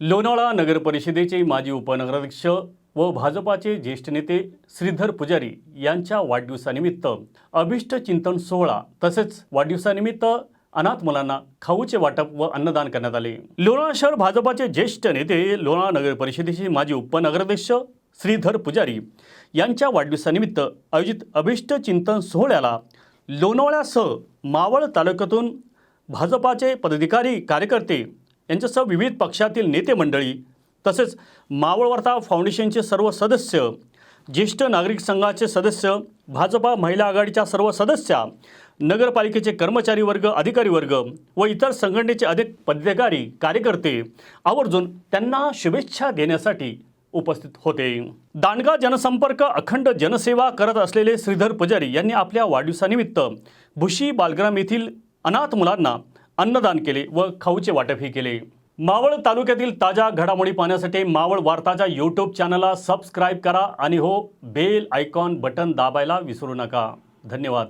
लोणावळा नगरपरिषदेचे माजी उपनगराध्यक्ष व भाजपाचे ज्येष्ठ नेते श्रीधर पुजारी यांच्या वाढदिवसानिमित्त अभिष्ट चिंतन सोहळा तसेच वाढदिवसानिमित्त अनाथ मुलांना खाऊचे वाटप व अन्नदान करण्यात आले. लोणावळा शहर भाजपाचे ज्येष्ठ नेते लोणावळा नगर परिषदेचे माजी उपनगराध्यक्ष श्रीधर पुजारी यांच्या वाढदिवसानिमित्त आयोजित अभिष्ट चिंतन सोहळ्याला लोणावळ्यासह मावळ तालुक्यातून भाजपाचे पदाधिकारी कार्यकर्ते यांच्यासह विविध पक्षातील नेते मंडळी तसेच मावळवर्ता फाउंडेशनचे सर्व सदस्य ज्येष्ठ नागरिक संघाचे सदस्य भाजपा महिला आघाडीच्या सर्व सदस्या नगरपालिकेचे कर्मचारी वर्ग अधिकारी वर्ग व इतर संघटनेचे अधिक पदाधिकारी कार्यकर्ते आवर्जून त्यांना शुभेच्छा देण्यासाठी उपस्थित होते. दांडगा जनसंपर्क अखंड जनसेवा करत असलेले श्रीधर पुजारी यांनी आपल्या वाढदिवसानिमित्त भुशी बालग्राम येथील अनाथ मुलांना अन्नदान केले व खाऊचे वाटपही केले. मावळ तालुक्यातील ताज्या घडामोडी पाहण्यासाठी मावळ वार्ताच्या यूट्यूब चॅनलला सबस्क्राईब करा आणि हो बेल आयकॉन बटन दाबायला विसरू नका. धन्यवाद.